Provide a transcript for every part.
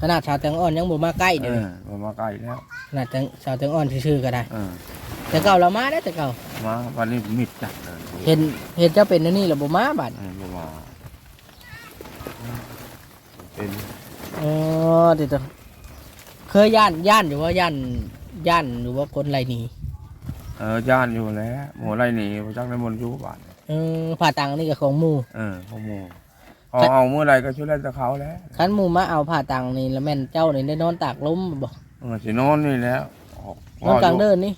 ขนาดชาวแตงอ่อนยังบ่มาใกล้เอเดี๋ยวนี้อมามาใกล้แล้วขนาดแตงชาวแตงอ่อนชื่อๆก็ได้ เออแต่เก่าเรามาได้อแต่เก่า มาวันนี้มิดจัดเลยเห็นเห็นเจ้าเป็นอันนี่เราบ่มาบัดเออบ่มาเป็นอ๋อติดต่อเคยย่านย่านอยู่ว่าย่านย่านหรือว่าคนไรหนีเออย่านอยู่แล้วหมูไรหนีพระจักในมนต์อยู่บ้านเออผ่าตังนี่กับของหมู่เออพ่อหมู เอาเอาเมื่อไรก็ช่วยเล่นตะเขาแล้วคันหมู่มาเอาผ่าตังนี่แล้วแม่นเจ้านี่ได้นอนตากลมบ่เออสินอนนี่แล้วออกนอนกลางเดินนี่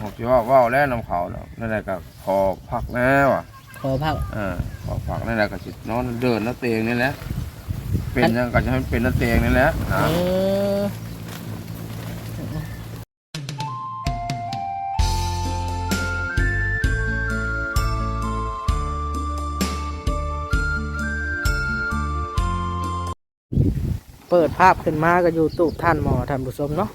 ออกสิว่าว่าวแล้วนำเขาแล้วนั่นแหละก็พอพักแล้วอะขอพักเออพอพักนั่นแหละก็สินอนเดินน้าเตียงนี่แหละเป็นยังก็จะให้มันเป็นน้าเตียงนี่แหละนะเออ เปิดภาพขึ้นมาก็อยู่ตูบท่านหมอท่านผู้ชมเนาะ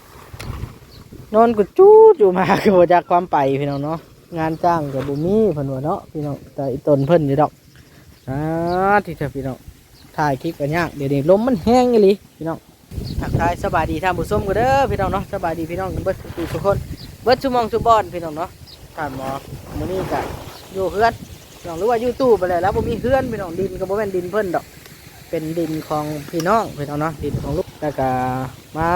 นอนก็จูดอยู่มาคือว่จากความไปพี่น้องเนาะงานจ้างกับบุมีเพิ่นว่าเนาะพี่น้องแต่อีตนเพิ่นอยู่ดอกอ่าที่เธอพี่น้องถ่ายคลิปกันยากเดี๋ยวนี้ลมมันแห้งอีหลีพี่น้องทักทายสบายดีท่านผู้ชมกันเด้อพี่น้องเนาะสบายดีพี่น้องกันเบิดทุกทุกคนเบิดชั่วโมงชั่วบอนพี่น้องเนาะท่านหมอมื้อนี้ก็อยู่เฮือนพี่น้องหรือว่าอยู่ตู้ไปเลยแล้วบ่มีเฮือนพี่น้องดินก็บ่แม่นดินเพิ่นดอก เป็นดินของพี่น้องพี่น้องเนาะดินของลูกแล้วก็มา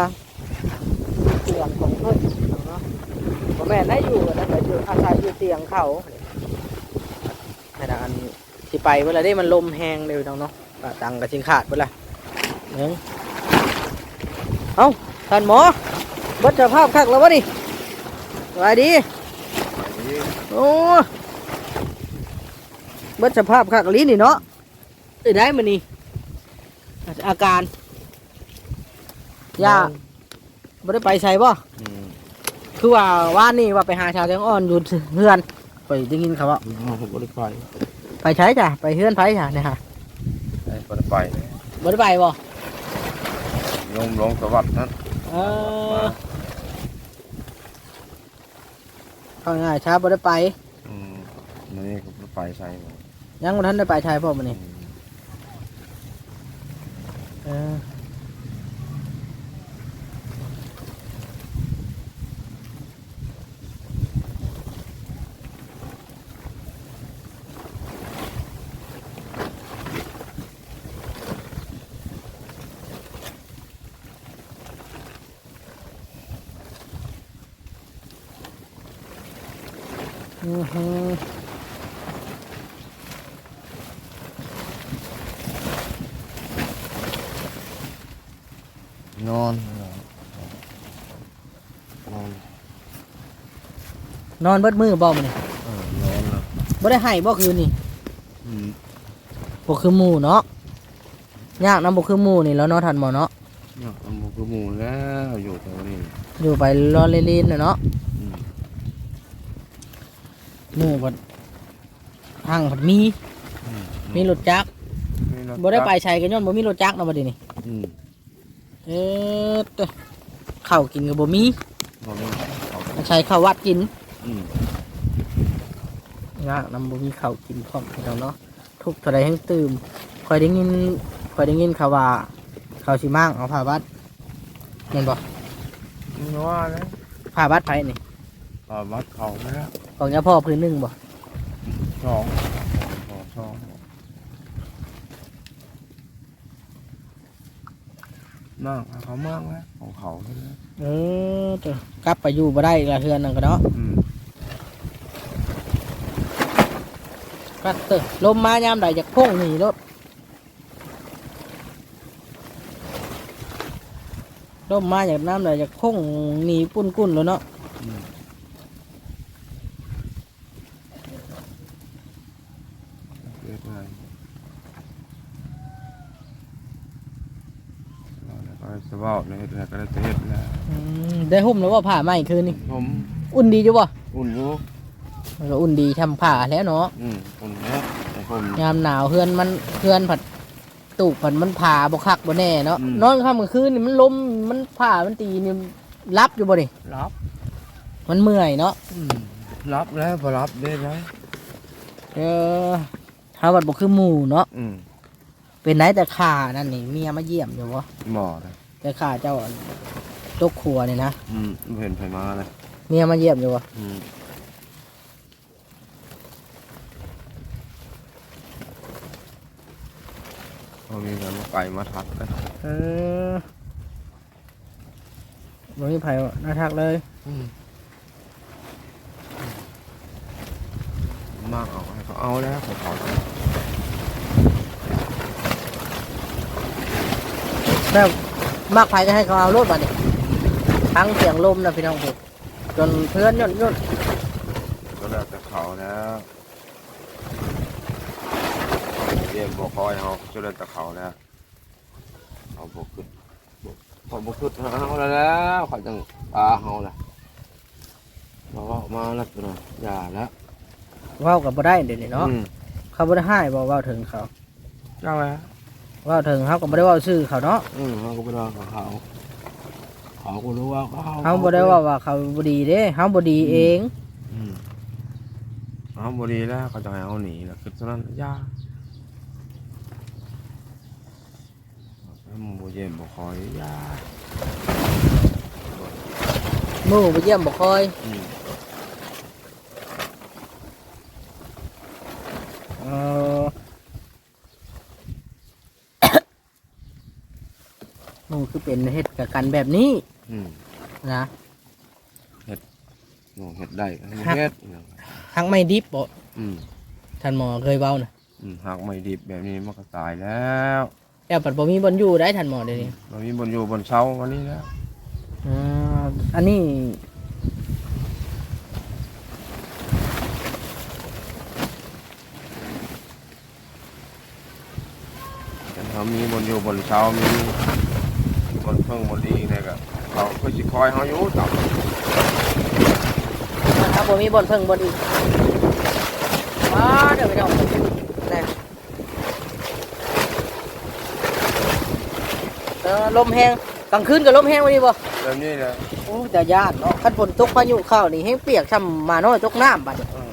เตียงของเพิ่นพี่น้องเนาะพ่อแม่ได้อยู่นะแต่อยู่อาศัยอยู่เตียงเขาขนาดอันสิไปเวลาได้มันลมแห้งเลยพี่น้องเนาะป่าตังกับชิงขาดเวลาเนึ่งเอ้าท่านหมอเบัดสภาพคักแล้ววะนี่สบายดีโอ้เบัดสภาพคักลิ้นนี่เนาะเอ้ยได้มันนี่ อาการย่าไม่ได้ไปใช่ป่ะอืมคือว่าว่านนี่ว่าไปหาชาวแตงอ่อนอยู่เฮือน ไปได้ยินเขาว่าเอาผมบ่ได้ไปไปใช้จ้ะไปเฮือนไผจ้ะเนี่ยฮะบ่ได้ไปเลยไม่ได้ไปบ่ลงลงสวัสดิ์นั้นเออเอาง่ายช้าไม่ได้ไปอืมมันนี่ก็บ่ได้ไปใส่บ่ยังวันท่านได้ไปใช่ป่ะมันนี่ เอออือฮึ นอนนอน นอนเบิดมือบ่มันนี่เออนอนแล้วบ่ได้ให้บ่คืนนี่อืมบ่คือหมู่เนาะยากนํบ่คือหมู่นี่แล้วเนาะท่านหมอเนาะเนี่ยมันบ่คือหมู่แล้วอยู่แถวนี้อยู่ไปรอเล่นๆน่ะเนาะอืมหมู่ก็ทางผัดมีอืมมีรถจักรมีรถบ่ได้ไปใช้กันย้อนบ่มีรถจักรเนาะบัดนี้อืมเอ๊ะเด้อข้าวกินก็บ่มีบ่มีเขามาใช้ข้าววัดกินอืม ยากนํบ่มีข้าวกินพร้อมพี่น้องเนาะทุกข์เท่าใดแห่งตื่มค่อยได้ยินค่อยได้ยินข่าวว่าเขาสิมั่งเอาผ้าวัดแม่นบ่นี่ว่าแล้วผ้าวัดไผนี่ตาวัดเขาไปแล้วของยาพ่อพื้นหนึงบ่สองสองสองมากเขามากแล้วของเขาใช่ไหมเออเด้อกลับไปอยู่บ่ได้อีกละเทือนนั่นก็เนาะอืม กัดเตอลมมายามใดจากพุ่งหนีรถลมมาจากน้ำใดจากพุ่งหนีปุ้นกุ้นแล้วเนาะอืมเกิดอะไรเราเนี่ยก็จะว่าในเรื่องก็ได้เฮ็ดแล้วอืมได้หุ้มแล้วว่าผ่าไหมคืนนี่ผมอุ่นดีจ้ะบ่อุ่นอยู่ มันก็อุ่นดีทำผ่าแล้วเนาะอืมอุ่นแล้วแต่ผมยามหนาวเฮือนมันเฮือนผัดตูกผัดมันผ่าบ่คักบ่แน่เนาะอืม นอนค่ำกลางคืนนี่มันลมมันผ่ามันตีนี่รับอยู่บ่นี่รับมันเมื่อยเนาะอืมรับแล้วพอรับได้ไหมเออถ้าวัดบ่คือหมู่เนาะอืมเป็นไหนแต่ขานั่นนี่เมียมาเยี่ยมอยู่วะหมอนะเอไปฆ่าเจ้าอันตกครัวนี่นะอืมบ่เห็นไผมาเลยเมียมาเยี่ยมอยู่บ่อืม พอมีเงินมาไก่มาทักเลยเออบ่มีไผน่าทักเลยมากเอาให้เขาเอาแล้วเขาเขาแบบมากไผก็ให้เขาเอารถบัดนี้ทั้งเสียงลมนะพี่น้องผมจนเพื่อนย่นย่นก็แล้วแต่เขาแล้วเรี ยนบอกคอยเขาจะแล้วแต่เขาแล้วเขาบอกขึ้นบอกเขาบอกขึ้นหาเขาแล้วแล้วเขาจังปลาเขาแหละมาว่ามาแล้วตัวน่ะอย่าแล้วเว้ากับบ่ได้เดี๋ยวนี้เนาะอืมเขาบ่ได้ให้บ่เว้าถึงเขาเจ้าแล้วเว้าถึงเขาก็บ่ได้เว้าชื่อเขาเนาะอืมเขาก็ไปรอของเขาเขาก็รู้ว่าเขาเขาบ่ได้เว่าว่าเขาบ่ดีเด้เขาบ่ดีเอง อืมเขาบดีแล้วเขาจะให้เขาหนีแล้วคือตอนนั้นยากให้มึงบ่เย็นบ่คอยยากหมู่ไปเยี่ยมบ่คอยอืมเออหมู่คือเป็นเฮ็ดกับกันแบบนี้อืมนะโง่เห็ดได้ให้ครับเฮ็ดทั้งไม่ดิบบ่อืมท่านหมอเคยเว้านะ อืมหากไม่ดิบแบบนี้มันก็ตายแล้ว แล้วปัดบ่มีบนอยู่ได้ท่านหมอเดี๋ยวนี้มันมีบนอยู่บนเสาวันนี้แล้วอ่าอันนี้แต่เขามีบนอยู่บนเสามีบนเพิ่งบนอีกเนี่ยก็เขาก็สิคอยเขาอยู่ต่ำถ้าบ่มีบนเพิ่งบนอีกว้าเดี๋ยวไปเอาแน่ เออลมแห้งกลางคืนก็ลมแห้งวันนี้บ่แบบนี้แหละโอ้จะย่านเนาะคันฝนตกพายุเข้านี่ให้เปียกช่ำมาน้อยตกน้ำบัดนี้อืม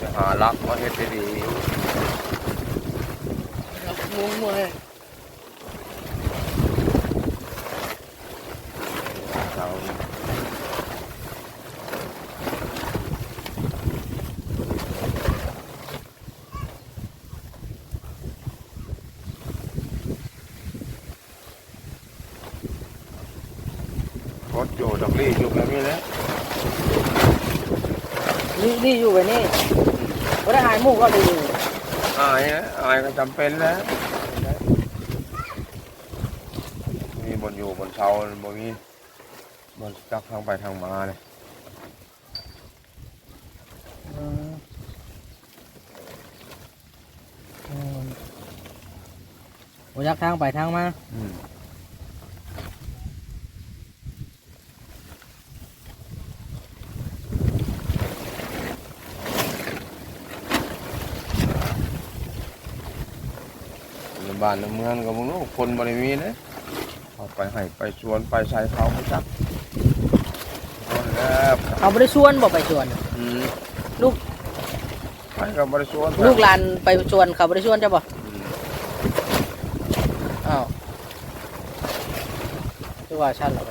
จะหารักมาเฮ็ดได้ดีมุ้งมวย เสาโคตรอยู่ดอกลี่อยู่ แบบนี้แหละนี่นี่อยู่ไว้นี่บ่ได้หายหมู่ก็ดีอยู่อายนะอายก็จำเป็นแล้วมีบนอยู่บนเสาบนนี้บนจักทางไปทางมาเลยอืมอืมบ่อยากทางไปทางมา อืม บ้านในเมืองก็มึงรู้คนบริมีนะเอาไปให้ไปชวนไปใช้เขาไปจับเอาแล้วเขาบ่ได้ชวนบ่ไปชวน อืมลูกไปกับบริชวนไปลูกหลานไปชวนเขาบ่ได้ชวนจ้ะบ่อืมอ้าวคือว่าชั้นเหรอไป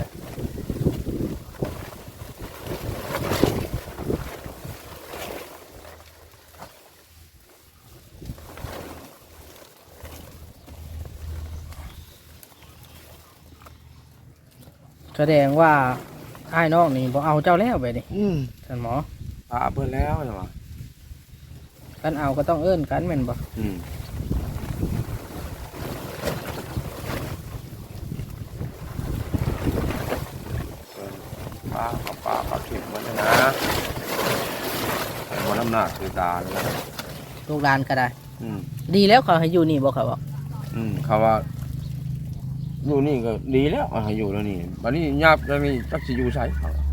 ดงว่าไอ้ายน้องนี่บ่เอาเจ้าแล้วไปดิอืมท่านหมอพาเพื่อนแล้วใช่ไหมกันเอาก็ต้องเอิ้นกันแม่นบ่อืมป้ากับป้ากับถิ่นเหมือนกันนะมันน้ำหนักคือตาเลยนะลูกหลานก็ได้ อืม ดีแล้วเขาให้อยู่นี่บ่เขาบอกอืมเขาว่า อยู่นี่ก็ดีแล้วอะอยู่แล้วนี่บัดนี้ยาบแล้วนี่จักสิอยู่ใช้เขาสี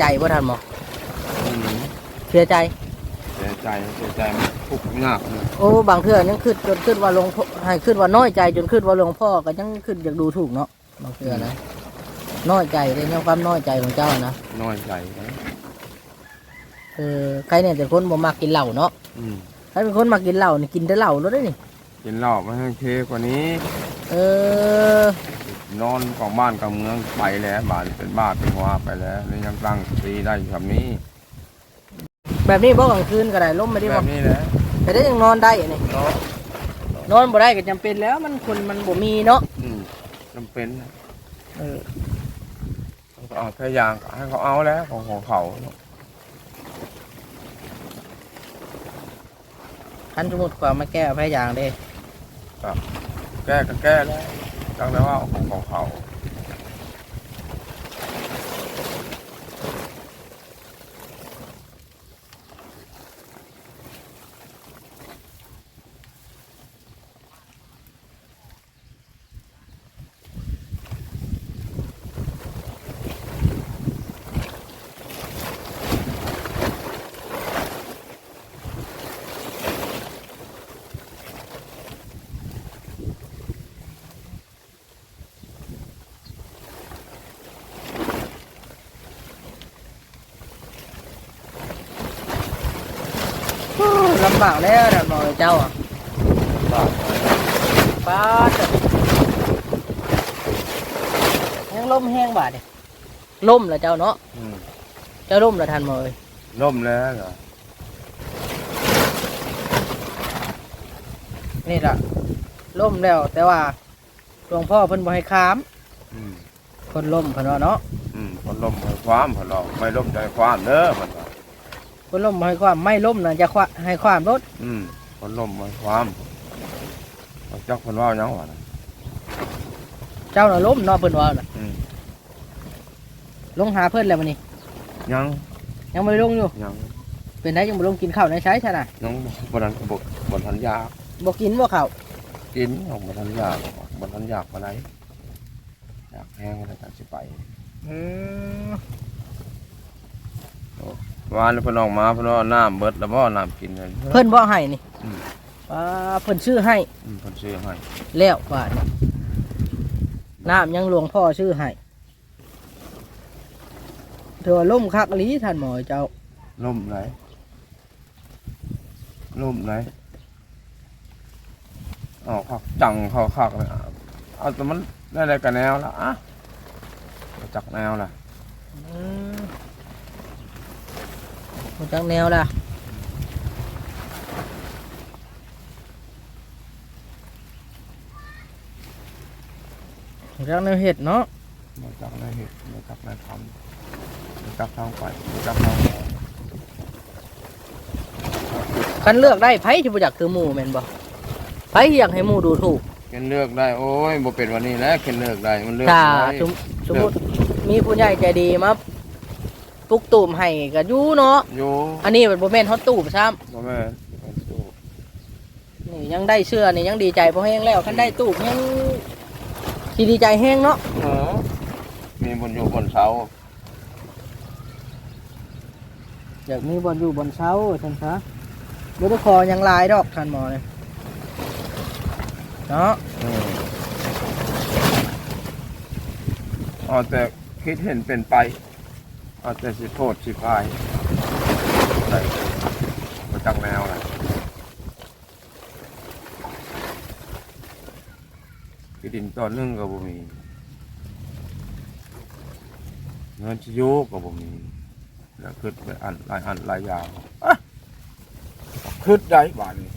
ใจบ่ทันหมออืมเสียใจ เสียใจเสียใจมันทุกข์ยากเลยโอ้บางเทื่อยังคิดจนคิดว่าหลวงพ่อให้คิดว่าน้อยใจจนคิดว่าหลวงพ่อก็ยังคิดอยากดูถูกเนาะบางเทื่อนะน้อยใจเลยเนี่ยความน้อยใจของเจ้านะน้อยใจนะเออใครเนี่ยแต่คนบ่มักกินเหล้าเนาะอืมใครเป็นคนมักกินเหล้านี่กินแต่เหล้าแล้วได้อนี่ กินเหล้าไม่ให้เทกว่านี้ เออ นอนของบ้านกับเมืองไปแล้วบ้านเป็นบ้าเป็นหัวไปแล้วนี่ยังตั้งสติได้อยู่แบบนี้แบบนี้บ่กลางคืนก็ได้ล้มไม่ได้แบบ่บนี้แหละแต่ได้ยังนอนได้นี่เนาะนอนบ่ได้ก็จำเป็นแล้วมันคนมันบ่มีเนาะอืมจำเป็นนะเออเขาเอาแค่ยางก็ให้เขาเอาแล้วของของเขาเนาะคันสมมุติว่ามาแก้แพ้อย่างเด้ แก้ก็แก้แล้ว ตั้งแต่ว่าเอาของของเขา โอ้ลำ บากแล้วนะบอกเจ้าอะบ้าป้าดยังล่มแห้งบาดนี่ล่มแล้วเจ้าเนาะอืมเจ้าล่มแล้วทันบ่เอ้ยล่มแล้วเหรอนี่ล่ะล่มแล้ว แต่ว่าหลวงพ่อเพิ่นบ่ให้ค้ามอืมคนล่มเพิ่นว่าเนาะอืมคนล่มให้ความคนเราไม่ล่มใจความเด้อมันว่า คนล่มให้ความไม่ล่มน่ะจะควะให้ความรถอืมคนล่มให้ความเขาจักคนว่าหยังวะนะเจ้าน่ะล่มเนาะเพิ่นว่าน่ะอืมลงหาเพิ่นแล้วมื้อนี้ยังยังบ่ได้ลงอยู่ ยังเป็นไดยังบ่ลงกินข้าวในใช้ซะน่ะยังบนนั้นบกบนทันยากบ่กินบ่ข้าวกินของบนทันยากบนทันยากอะไรอยากแห้งแล้วก็สิไปอืม วานเพิ่นออกมาเพิ่นว่าน้ำเบิดแล้วบ่น้ำกินเลยเพิ่นบ่ให้นี่อืมอ่าเพิ่นชื่อให้อืมเพิ่นซื้อให้แล้วบาดนี่น้ำยังหลวงพ่อชื่อให้เธอว่าล่มคักอีหลีท่านหมอเจ้า ล่มไหนล่มไหนอ๋อคักจังเขาคักเลยอะเอาแต่มันได้อะไรกับแนวละอะเอาจากแนวละอืม มาจากแนวล่ะมาจากแนวเห็ดเนาะมาจากในเหตุมาจากในธรรมมาจากทางไปมาจากทางออกคันเลือกได้ไผที่บ่อยากคือหมู่แม่นบ่ไผที่อยากให้หมู่ดูถูกเข็นเลือกได้โอ้ยบ่เป็นวันนี้แล้วเข็นเลือกได้มันเลือกถ้าได้สมสมมุติมีผู้ใหญ่ใจดีมา ปลุกตูมให้ก็อยู่เนาะอยู่อันนี้เป็นบ่แม่นฮอตตูมซ้ำบ่แม่นสู้นี่ยังได้เชื่อนี่ยังดีใจพอแห้งแล้วคันได้ตูบยังสิดีใจแห้งเนาะเออมีบนอยู่บนเสาอยากมีบอลอยู่บนเสาท่านคะบุตรคอยังลายดอกท่านหมอเลยเนาะอืมเอาแต่คิดเห็นเป็นไป เอาแต่สิโทษสิพายได้มาจากแนวแหละที่ดินตอนนึงก็บ่มีเงินที่อยู่ก็บ่มีแล้วขึ้นไปอันหลายอันหลายยางอะขึ้นได้บ้านนี้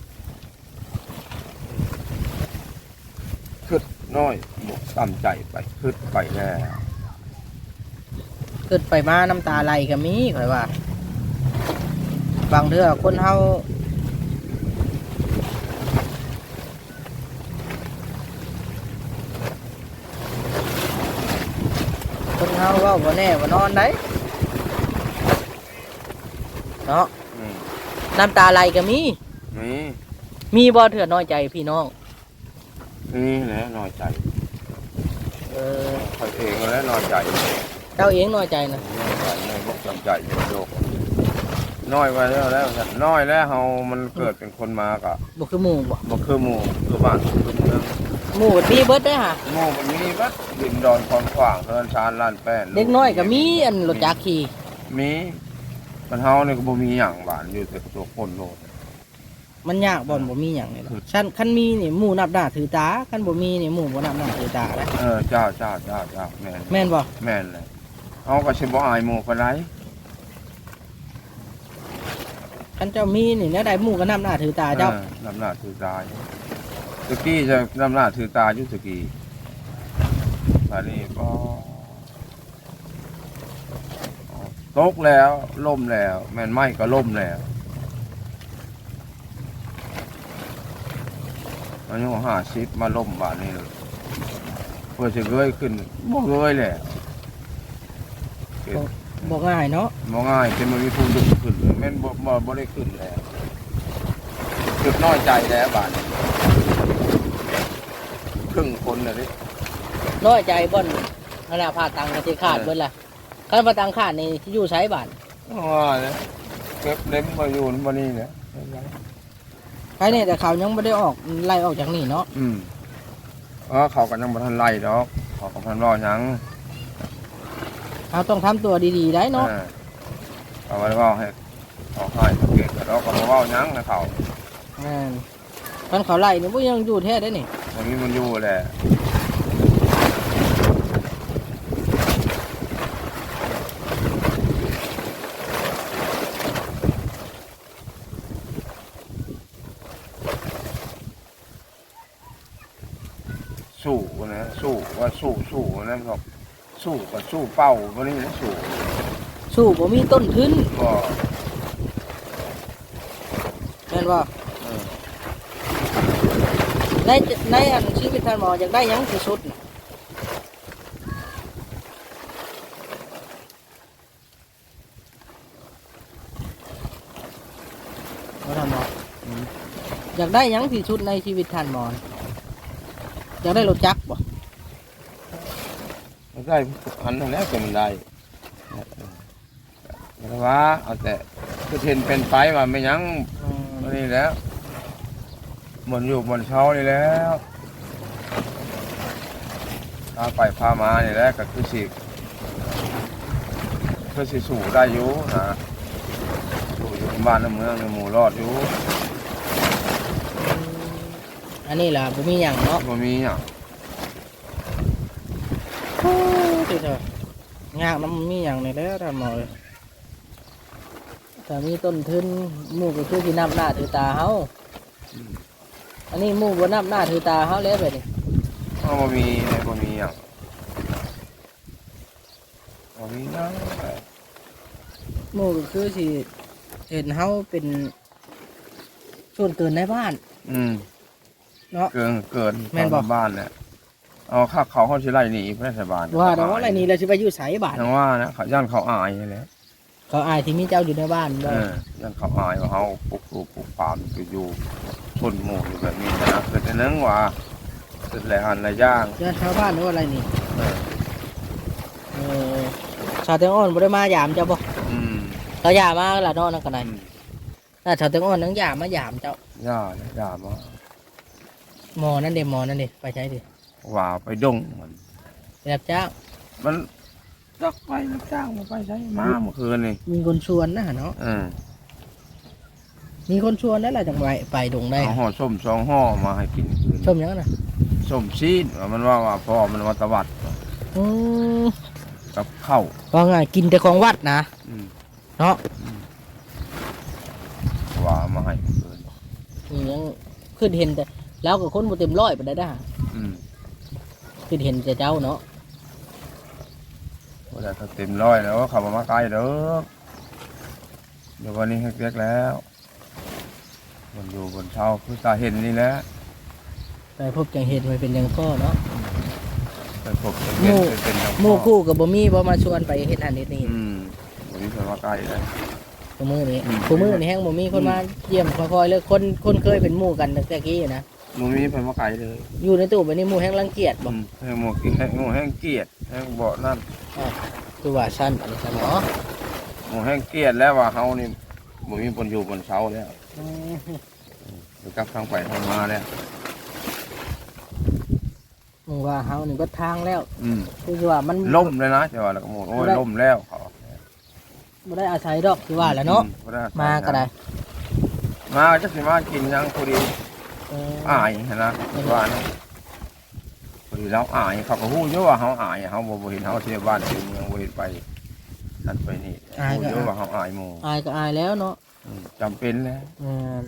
ขึ้นน้อยบกตามใจไปขึ้นไปแล้ว เกิดไปมาน้ำตาไหลก็มีข่อยว่า บางเทื่อคนเฮาคนเฮาเว่าบ่แน่บ่นอนได้เนาะอืมน้ำตาไหลก็มี นี่มีบ่เถื่อน้อยใจพี่น้อง นี่แหละน้อยใจเออเขาเองแล้วน้อยใจ เจ้าเองน้อยใจนะน้อยใจในบ่จำใจอยู่โลกน้อยไว้แล้วแล้วน้อยแล้วเฮามันเกิดเป็นคนมาก็บ่คือหมู่บ่บ่คือหมู่คือบ้านคือเมืองหมู่มีเบิดได้อฮะหมู่มันมีวัดดินดอนคอนขวางเดินชานลานแป้นเด็กน้อยก็มีอันรถจักรขี่มีมันเฮานี่ก็บ่มีหยังบ้านอยู่แต่ตัวคนโลดมันยากบ่อนบ่มีหยังนี่ล่ะคือคันคันมีนี่หมู่นับหน้าถือตาคันบ่มีนี่หมู่บ่นับหน้าถือตาเด้อเออเจ้าเจ้าเจ้าเจ้าแม่นแม่นบ่แม่นเลย เฮาก็สิบ่อายหมู่ปานใดคันเจ้ามีนี่แนวใดหมู่ก็นับหน้าถือตาเจ้าออลำหน้าถือตาอยู่ตะกี้จะลำหน้าถือตาอยู่ตะกี้บัดนี้ก็ตกแล้วล่มแล้ว แม่นไหม้ก็ล่มแล้วมันยังห้าสิบมาล่มบาดนี้เลยเพื่อจะเงยขึ้นบ่เงยแหละ บ่ง่ายเนาะบ่ง่ายเป็นมันมีผู้ดึงขึ้นแม่นบ่บ่บ่ได้ขึ้นแล้วจุดน้อยใจแล้วบาดนี้ครึ่งคนเลยดิน้อยใจบ่อนขณะพาตังค์ก็สิขาดเบิดล่ะคันพาตังค์ขาดนี่สิอยู่ไสบ้านว่าเนี่ยเก็บเล็มมาอยู่มานี่เนี่ยใครเนี่ยแต่เขายังบ่ได้ออกไล่ออกจากนี่เนาะอืมเออเขากันยังบ่ทันไล่ดอกเขาก็พันรอหยัง เราต้องทำตัวดีๆได้เนาะเออเอาไว้เว่าให้เขาให้สังเกตแล้วก็มาเว่าหยังนะเขาแม่นคันเขาไล่นี่บ่ยังอยู่แท้ได้นี่ตรงนี้มันอยู่แหละสู้นะสู้ว่าสู้สู้นะบอก สู้กับสู้เป้าวันนี้นะสู้สู้บ่มีต้นทุนก็แม่นว่าเออในในอันชีวิตท่านหมออยากได้หยังที่สุดน่ะบ่ท่านหมออืมอยากได้หยังที่สุดในชีวิตท่านหมอน่ะอยากได้รถจักรบ่มัน ได้อันนั้นแล้วแต่มันได้แต่ว่าเอาแต่คือเห็นเป็นไฟว่าไม่ยั้งอืมอันนี้แล้วหมันอยู่บนเช้านี่แล้วพาไปพามานี่แหล้วก็คือสิคือสิสู่ได้อยู่นะสู่อยู่บ้านในเมืองในหมู่รอดอยู่อันนี้ล่ะบ่มีหยังเนาะบ่มีหยัง ที่เถอะยากมันมีหยังนี่แล้วท่านหมอถ้ามีต้นทุนหมู่ก็คือสินับหน้าถือตาเฮาอันนี้หมู่บ่นับหน้าถือตาเฮาแล้วแบบนี้เอาบ่มีเลยบ่มีหยังบ่มีหยังหมู่ก็คือสิเห็นเฮาเป็นส่วนเกินในบ้าน อืมเนาะ เกินเกินแม่นบ่ บ้านเนี่ย เอาค่าเขาเขาสิไล่หนีไปรัฐบาลว่าแต่ว่าอะไรนี่เราสิไปอยู่ไสบ้านยังว่านะเขาย่านเขาอายนี่แหละเขาอายที่มีเจ้าอยู่ในบ้านบ่เออย่านเขาอายว่าเขาปลูกปลูกปลูกปาล์มอยู่อยู่ชนหมู่อยู่แบบนี้นะเกิดแต่นึงว่าเกิดหลายหันหลายย่างญาติชาวบ้านหรือว่าอะไรนี่เออเออชาวเตงอ่อนบ่ได้มายามเจ้าบ่อืมเขายามมาละเนาะนั่นก็ได้อืมถ้าชาวเตงอ่อนนังยามมายามเจ้าย่าเนี่ยย่ามาหมอนั่นเด้หมอนั่นเด้ไปใช้ดิ ว่าไปดงมันไปรับจ้างมันจักไปรับจ้างมาไปใช้มาเมื่อคืนนี่มีคนชวนนะเนาะเออมีคนชวนนั่นแหละจังไปไปดงได้เอาห่อส้มสองห่อมาให้กินคืนชมหยังน่ะส้มซีดว่ามันว่าว่าพ่อมันว่าตะวัดอืมกับข้าวว่าไงกินแต่ของวัดนะอืมเนาะว่าเอามาให้เมื่อคืนนี่ยังขึ้นเห็นแต่แล้วก็คนบ่เต็มร้อยไปได้ด้าอืมขึ้นเห็นแต่เจ้าเนาะว่าแต่เขาเต็มร้อยแล้วเขามามาใกล้เด้อเดี๋ยววันนี้ให้เรียกแล้วมันอยู่บนเช้าคือตาเห็นนี่แหละไปพบจังเห็นมันเป็นยังพ่อเนาะไปพบจะเห็นหมู่เป็นอย่างหมู่คู่กับบ่มีบ่มาชวนไปเฮ็ดอันนี้นี่อืมวันนี้เพิ่นมาใกล้แล้วคู่มือนี้อืมคู่มือนี่แฮงบ่มีคนมาเยี่ยมคอยๆเลยคนคนเคยเป็นหมู่กันตั้งแต่กี้นะ หมู่นี้เพิ่นมาไกลเลยอยู่ในตู้แบบนี้หมู่แฮงรังเกียจบ่อืมให้หมู่กินให้หมู่แห้งเกลียดให้เบาะนั่นคือว่าซั่นอันนี้ซั่นเนาะหมูแห้งเกลียดแล้วว่าเฮานี่บ่มีบนอยู่บนเสาแล้วอืมเดี๋ยวกลับทางไปทางมาแล้วมึงว่าเฮานี่เบิดทางแล้ว อืมคือว่ามันล่มเลยนะแต่ว่าแล้วก็หมดโอ้ยล่มแล้วเขาบ่ได้อาศัยดอกคือว่าแหล้วเนาะอืบ่ได้มาก็ได้ มาจะสิมากินยังพอดีเอออายนะว่านะพอดีเราอายเขาก็ฮู้อยู่ว่าเฮาอายเฮาบ่บ่เห็นเฮาเที่ยวบ้านเที่ยวเมืองบ่เห็นไปนั่นไปนี่ฮู้อยู่ว่าเฮาอายหมู่อายก็อายแล้วเนาะอืมจำเป็นแล้วแม่น